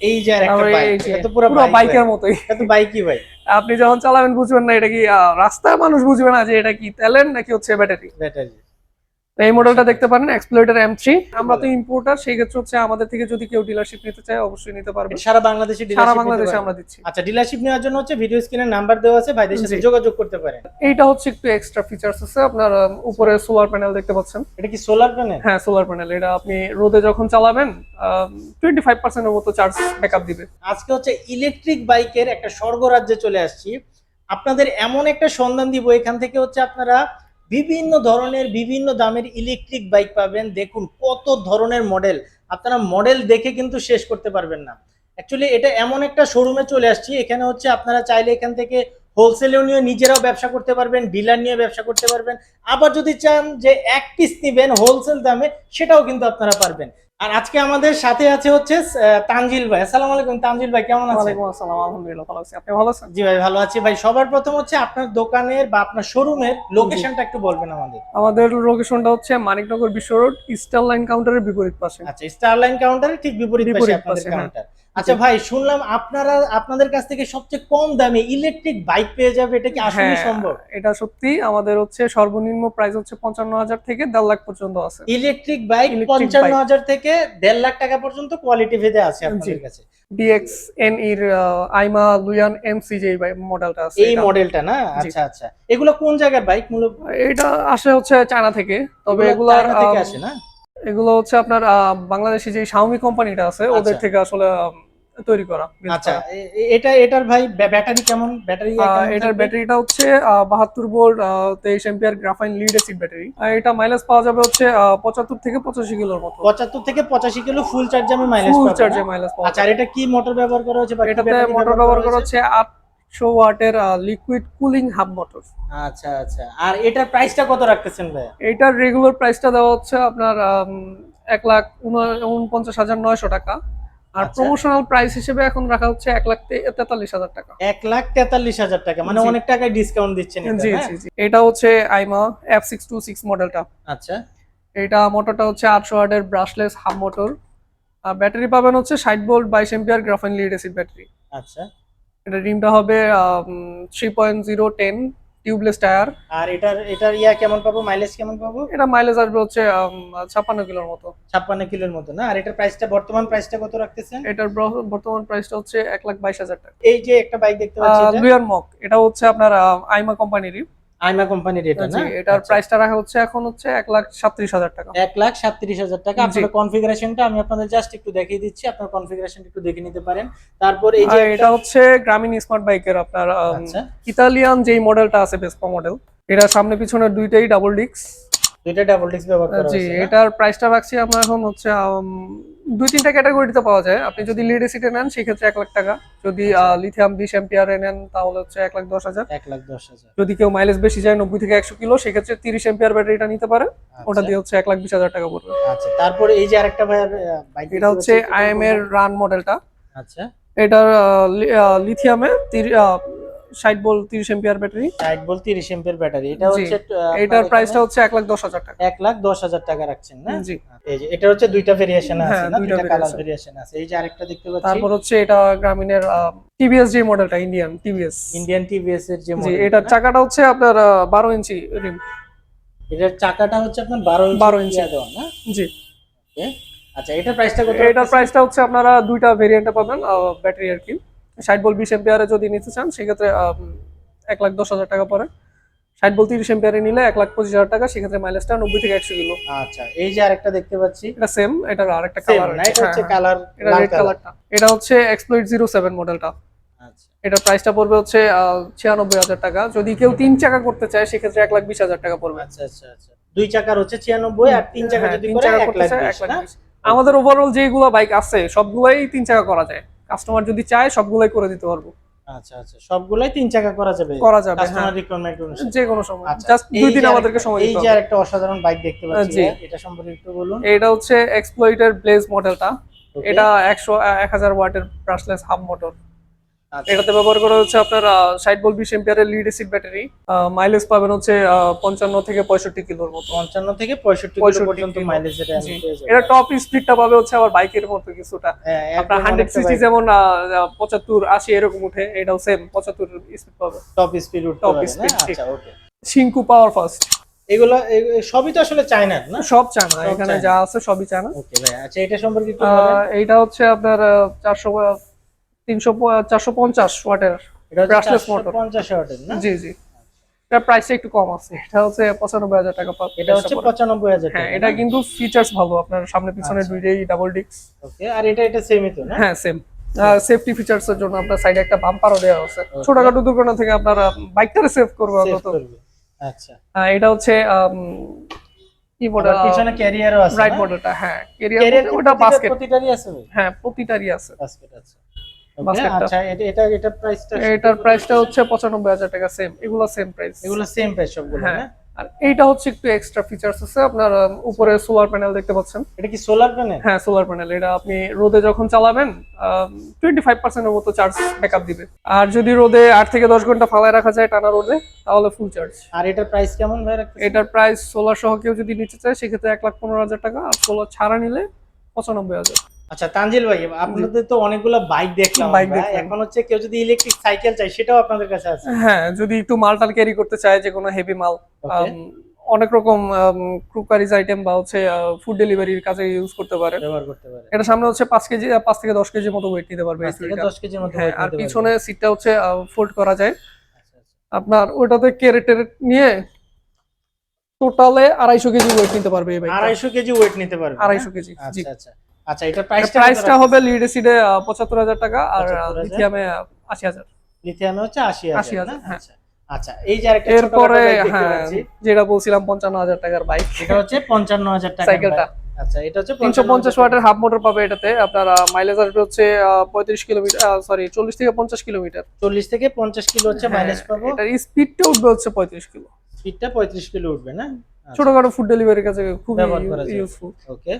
এই যে একটা বাইক এটা পুরো পুরো বাইকের মতোই। এটা বাইকই ভাই। আপনি যখন চালাবেন বুঝবেন না এটা কি রাস্তার রাস্তায় মানুষ বুঝবে না যে এটা কি ট্যালেন্ট নাকি হচ্ছে ব্যাটারি ব্যাটারি তো এই মডেলটা দেখতে পারেন এক্সপ্লোরেটর এম থ্রি আমরা তো ইম্পোর্টার সেই ক্ষেত্রে হচ্ছে আমাদের থেকে যদি কেউ ডিলারশিপ নিতে চায় অবশ্যই নিতে পারবে। সারা বাংলাদেশে সারা বাংলাদেশে আমরা দিচ্ছি। আচ্ছা ডিলারশিপ নেওয়ার জন্য হচ্ছে ভিডিও স্ক্রিনে নাম্বার দেওয়া আছে ভাইদের সাথে যোগাযোগ করতে পারেন। এইটা হচ্ছে একটু এক্সট্রা ফিচার্স আছে আপনার উপরে সোলার প্যানেল দেখতে পাচ্ছেন। এটা কি সোলার প্যানেল হ্যাঁ সোলার প্যানেল এটা আপনি রোদে যখন চালাবেন টোয়েন্টি ফাইভ পার্সেন্টের মতো চার্জ ব্যাকআপ দিবে। আজকে হচ্ছে ইলেকট্রিক বাইকের একটা স্বর্গরাজ্যে চলে আসছি। আপনাদের এমন একটা সন্ধান দিব এখান থেকে হচ্ছে আপনারা বিভিন্ন ধরনের, বিভিন্ন দামের ইলেকট্রিক বাইক পাবেন। দেখুন কত ধরনের মডেল আপনারা মডেল দেখে কিন্তু শেষ করতে পারবেন না। অ্যাকচুয়ালি এটা এমন একটা শোরুমে চলে আসছি। এখানে হচ্ছে আপনারা চাইলে এখান থেকে হোলসেলেও নিয়ে নিজেরাও ব্যবসা করতে পারবেন ডিলার নিয়ে ব্যবসা করতে পারবেন। আবার যদি চান যে এক পিস নেবেন হোলসেল দামে, সেটাও কিন্তু আপনারা পারবেন। আর আজকে আমাদের সাথে আছে হচ্ছে তানজিল ভাই। আসসালামু আলাইকুম তানজিল ভাই কেমন আছেন? ওয়ালাইকুম আসসালাম আলহামদুলিল্লাহ ভালো আছি। আপনি ভালো আছেন? জি ভাই ভালো আছি। ভাই সবার প্রথম হচ্ছে আপনার দোকানের বা আপনার শোরুমের লোকেশনটা একটু বলবেন আমাদের। আমাদের লোকেশনটা হচ্ছে মানিকনগর বিশ্ব রোড স্টার লাইন কাউন্টারের বিপরীত পাশে। আচ্ছা স্টার লাইন কাউন্টারের ঠিক বিপরীত পাশে বিপরীত আপনাদের। কাউন্টার আচ্ছা ভাই শুনলাম আপনারা আপনাদের কাছ থেকে সবচেয়ে কম দামে ইলেকট্রিক বাইক পেয়ে যাবে এটা কি আসলে হ্যাঁ, সম্ভব? এটা সত্যি আমাদের হচ্ছে সর্বনিম্ন প্রাইস হচ্ছে পঞ্চান্ন হাজার থেকে দেড় লাখ পর্যন্ত আছে। ইলেকট্রিক বাইক পঞ্চান্ন। হাজার থেকে দেড় লাখ টাকা পর্যন্ত কোয়ালিটি ভেদে আছে আপনাদের কাছে। ডিএক্স এন ইর আইমা লুয়ান এমসি যে মডেলটা আছে এই মডেলটা না? আচ্ছা আচ্ছা। এগুলো কোন জায়গার বাইক মূলত? এটা আসে হচ্ছে চায়না থেকে তবে এগুলো থেকে আসে না? এগুলো হচ্ছে আপনার বাংলাদেশি যে শাওমি কোম্পানিটা আছে ওদের আচ্ছা। থেকে আসলে তৈরি করা আচ্ছা এটা এটার ভাই ব্যাটারি কেমন? ব্যাটারি এটার ব্যাটারিটা হচ্ছে বাহাত্তর ভোল্ট তেইশ ampere graphene lead acid battery. এটা মাইলেজ পাওয়া যাবে হচ্ছে পঁচাত্তর থেকে পঁচাশি কিলোর মতো। পঁচাত্তর থেকে পঁচাশি কিলো ফুল চার্জে আমি মাইলেজ ফুল চার্জে মাইলেজ পাওয়া আচ্ছা আর এটা কি মোটর ব্যবহার করা হচ্ছে এটাতে মোটর ব্যবহার করা? হচ্ছে আটশো ওয়াটের লিকুইড কুলিং হাব মোটর আচ্ছা আচ্ছা আর এটার প্রাইসটা কত রাখতেছেন ভাই এটার রেগুলার প্রাইসটা দেওয়া হচ্ছে আপনার এক লাখ উন- উনপঞ্চাশ হাজার নয়শো টাকা। আর আচ্ছা। প্রমোশনাল প্রাইস হিসেবে এখন রাখা হচ্ছে এক লাখ তেতাল্লিশ হাজার টাকা। এক লাখ তেতাল্লিশ হাজার টাকা মানে অনেক টাকায় ডিসকাউন্ট দিচ্ছেন জি হ্যাঁ? জি জি। এটা হচ্ছে আইমা এফ সিক্স টু সিক্স মডেলটা আচ্ছা। এটা মোটরটা হচ্ছে আটশো ওয়াটের ব্রাশলেস হাফ মোটর আর ব্যাটারি পাবেন হচ্ছে ষাট ভোল্ট বাইশ ampere graphene lead acid battery আচ্ছা। এটা রিমটা হবে three point zero ten tubeless tyre আর এটার এটার ইয়া কেমন পাবো? মাইলেজ কেমন পাবো? এটা মাইলেজ আসবে হচ্ছে ছাপ্পান্ন কিলোর মতো। ছাপ্পান্ন কিলোর মতো না? আর এটার প্রাইসটা বর্তমান প্রাইসটা কত রাখতেছেন? এটার বর্তমান প্রাইসটা হচ্ছে এক লাখ বাইশ হাজার টাকা। এই যে একটা বাইক দেখতে পাচ্ছি এটা, লুয়ার মক এটা হচ্ছে আপনার আইমা কোম্পানিরই। আইমা কোম্পানির এটা না? এটার আচ্ছা। প্রাইসটা রাখা হচ্ছে এখন হচ্ছে এক লাখ সাতত্রিশ হাজার টাকা। এক লাখ সাতত্রিশ হাজার টাকা। আপনার কনফিগারেশনটা আমি আপনাদের জাস্ট একটু দেখিয়ে দিচ্ছি। আপনার কনফিগারেশনটা একটু দেখে নিতে পারেন। তারপর এই যে এটা হচ্ছে গ্রামীণ স্মার্ট বাইকের আপনার আম, আচ্ছা। ইতালিয়ান যেই মডেলটা আছে বেসপা মডেল এটা সামনে পিছনে দুইটাই ডাবল ডিক্স দুইটা ডাবল ডিস্ক ব্যবহার করা জি এটার প্রাইসটা রাখছি আমরা এখন হচ্ছে দুই তিনটা ক্যাটাগরিতে পাওয়া যায়। আপনি যদি লিড সিটে নেন সেক্ষেত্রে এক লাখ টাকা। যদি আচ্ছা। লিথিয়াম বিশ এম্পিয়ারে নেন তাহলে হচ্ছে এক লাখ দশ হাজার। এক লাখ দশ হাজার। যদি কেউ মাইলেজ বেশি যায় নব্বই থেকে একশো কিলো সেক্ষেত্রে তিরিশ এম্পিয়ার ব্যাটারিটা নিতে পারে। ওটা দিয়ে হচ্ছে এক লাখ বিশ হাজার টাকা পড়বে। আচ্ছা তারপরে এই যে আরেকটা ভাই এটা হচ্ছে আইএম এর রান মডেলটা আচ্ছা। এটার লিথিয়ামে ষাট বল তিরিশ এম্পিয়ার ব্যাটারি? ষাট বল তিরিশ এম্পের ব্যাটারি। এটা হচ্ছে এটার প্রাইসটা হচ্ছে এক লাখ দশ হাজার টাকা। এক লাখ দশ হাজার টাকা রাখছেন না? জি। এই যে এটা হচ্ছে দুইটা ভেরিয়েশন আছে হ্যাঁ, না? দুইটা কালার ভেরিয়েশন আছে। এই যে আরেকটা দেখতে পাচ্ছি। তারপর হচ্ছে এটা গ্রামীণের টিভিএস যে মডেলটা ইন্ডিয়ান টিভিএস ইন্ডিয়ান টিভিএস এর যে জি এটার চাকাটা হচ্ছে আপনার বারো ইঞ্চি রিম। এটার চাকাটা হচ্ছে আপনার বারো ইঞ্চি 12 ইঞ্চি। দেওয়া না? জি? আচ্ছা এটার প্রাইসটা কত এটার প্রাইসটা হচ্ছে আপনারা দুইটা ভেরিয়েন্টে পাবেন ব্যাটারি আর কি। ষাট বল বিশ এম্পিয়ারে যদি নিতে চান সেক্ষেত্রে এক লাখ দশ হাজার টাকা পরে ষাট বল তিরিশ এম্পিয়ারে নিলে এক লাখ পঁচিশ হাজার টাকা সেক্ষেত্রে মাইলেজটা নব্বই থেকে একশো কিলো। আচ্ছা এই যে আরেকটা দেখতে পাচ্ছি। এটা সেম এটার আরেকটা কালার হচ্ছে। কালার এটা রেড কালারটা এটা হচ্ছে এক্সপ্লোইট জিরো সেভেন মডেলটা আচ্ছা। এটার প্রাইসটা পড়বে হচ্ছে ছিয়ানব্বই হাজার টাকা। যদি কেউ তিন চাকা করতে চায় সেক্ষেত্রে এক লাখ বিশ হাজার টাকা পড়বে। আচ্ছা আচ্ছা আচ্ছা। দুই চাকার হচ্ছে ছিয়ানব্বই আর তিন চাকা হ্যাঁ, যদি তিন করে এক লাখ আমাদের ওভারঅল যেগুলো বাইক আছে সবগুলাই তিন চাকা করা যায়। কাস্টমার যদি চায় সবগুলাই করে দিতে পারব। আচ্ছা আচ্ছা। সবগুলাই তিন চাকা করা যাবে? করা যাবে কাস্টমার হ্যাঁ। রিকোয়ারমেন্ট অনুসারে। যে কোনো সময়। আচ্ছা, জাস্ট দুই দিন আমাদেরকে সময় এই যে হবে। আরেকটা অসাধারণ বাইক দেখতে পাচ্ছি এটা সম্পর্কে একটু বলুন। এটা হচ্ছে এক্সপ্লয়েটের ব্লেজ মডেলটা Okay? এটা একশো এক হাজার ওয়াটের ব্রাশলেস হাফ মোটর আচ্ছা। এটাতে ব্যবহার করা হচ্ছে আপনার ষাট বল বিশ এম্পিয়ারের লিড এসিড ব্যাটারি মাইলেজ পাবেন হচ্ছে পঞ্চান্ন থেকে পঁয়ষট্টি কিলোর মতো। পঞ্চান্ন থেকে পঁয়ষট্টি 65 পর্যন্ত মাইলেজ এটা টপ স্পিডটা পাবে হচ্ছে আবার বাইকের মতো কিছুটা। হ্যাঁ, আপনার হান্ড্রেড সিসি যেমন পঁচাত্তর আশি এরকম উঠে এটাও সেম পঁচাত্তর স্পিড পাবে। Top speed. আচ্ছা ওকে শিঙ্কু পাওয়ার ফার্স্ট এগুলো সবই তো আসলে চায়না না? সব চায়না এখানে যা আছে সবই চায়না ওকে ভাই আচ্ছা এটা সম্পর্কে এইটা হচ্ছে আপনার চারশো তিনশো চারশো পঞ্চাশ ওয়াটের এটা হচ্ছে brushless motor। 450 ওয়াটের না? জি জি। এটার প্রাইসটা একটু কম আছে। এটা হচ্ছে পঁচানব্বই হাজার টাকা এটা হচ্ছে পঁচানব্বই হাজার হ্যাঁ এটা কিন্তু ফিচার্স ভালো। আপনার সামনে পিছনে আচ্ছা। দুইটাই ডাবল ওকে আর এটা এটা সেমই তো না? হ্যাঁ সেম সেফটি ফিচার্স এর জন্য আপনার সাইডে একটা বাম্পারও দেওয়া আছে। ছোটখাটো দুর্ঘটনা থেকে আপনার বাইকটারে সেভ করবে অন্তত আচ্ছা। এটা হচ্ছে কি মডেল পিছনে ক্যারিয়ারও আছে রাইট মডেলটা হ্যাঁ। ক্যারিয়ার ওটা বাস্কেট প্রতিটারই আছে? হ্যাঁ প্রতিটারই আছে। বাস্কেট আছে বাস্কেটটা। আচ্ছা এটা এটা এটা প্রাইসটা এটার প্রাইসটা হচ্ছে পঁচানব্বই হাজার টাকা সেম এগুলো সেম প্রাইস এগুলো সেম প্রাইস সবগুলো হ্যাঁ আর এইটা হচ্ছে একটু এক্সট্রা ফিচার্স আছে আপনার উপরে সোলার প্যানেল দেখতে পাচ্ছেন। এটা কি সোলার প্যানেল হ্যাঁ সোলার প্যানেল এটা আপনি রোদে যখন চালাবেন টোয়েন্টি ফাইভ পার্সেন্টের মতো চার্জ ব্যাকআপ দিবে। আর যদি রোদে আট থেকে দশ ঘণ্টা ফালায় রাখা যায় টানা রোদে তাহলে ফুল চার্জ আর এটার প্রাইস কেমন ভাই এটার প্রাইস সোলার সহ কেউ যদি নিতে চায় সেক্ষেত্রে এক লাখ পনেরো হাজার টাকা আর সোলার ছাড়া নিলে পঁচানব্বই হাজার। আচ্ছা তানজিল ভাই আপনাদের তো অনেকগুলো বাইক দেখলাম আমরা। এখন হচ্ছে কেউ যদি ইলেকট্রিক সাইকেল চাই সেটাও আপনাদের কাছে আছে? হ্যাঁ যদি একটু মালটাল ক্যারি করতে চায় যে কোনো হেভি মাল অনেক রকম ক্রুকারিজ আইটেম বা হচ্ছে ফুড ডেলিভারির কাজে ইউজ করতে পারে। ব্যবহার করতে পারে। এটা সামনে হচ্ছে পাঁচ কেজি পাঁচ থেকে দশ কেজির মতো ওয়েট নিতে পারবে এই পাঁচ থেকে চুড়িটা। দশ কেজির মতো হ্যাঁ আর পিছনে সিটটা হচ্ছে ফোল্ড করা যায়। আচ্ছা, আচ্ছা। আপনার ওইটাতে কেরেট টেরেট নিয়ে টোটালে আড়াইশো কেজি ওয়েট নিতে পারবে আড়াইশো কেজি ওয়েট নিতে পারবে আড়াইশো কেজি আচ্ছা আচ্ছা। আচ্ছা এটার প্রাইসটা প্রাইসটা হবে লিড এসিডে পঁচাত্তর হাজার টাকা আর লিথিয়ামে আশি হাজার। লিথিয়ামে হচ্ছে আশি 80,000, হ্যাঁ। আচ্ছা আচ্ছা এই যে আরেকটা এরপরে হ্যাঁ যেটা বলছিলাম পঞ্চান্ন হাজার টাকার বাইক এটা হচ্ছে পঞ্চান্ন হাজার টাকা সাইকেলটা। আচ্ছা এটা হচ্ছে ওয়াটের হাফ মোটর পাবে এটাতে। আপনার মাইলেজ আসবে হচ্ছে পঁয়ত্রিশ কিলোমিটার সরি চল্লিশ থেকে পঞ্চাশ কিলোমিটার। চল্লিশ থেকে পঞ্চাশ কিলো হচ্ছে মাইলেজ পাবো। হ্যাঁ, এটার স্পিডটা উঠবে হচ্ছে পঁয়ত্রিশ কিলো। স্পিডটা পঁয়ত্রিশ কিলো উঠবে না? ছোটখাটো ফুড ডেলিভারির কাছে খুবই ব্যবহার ইউজফুল ওকে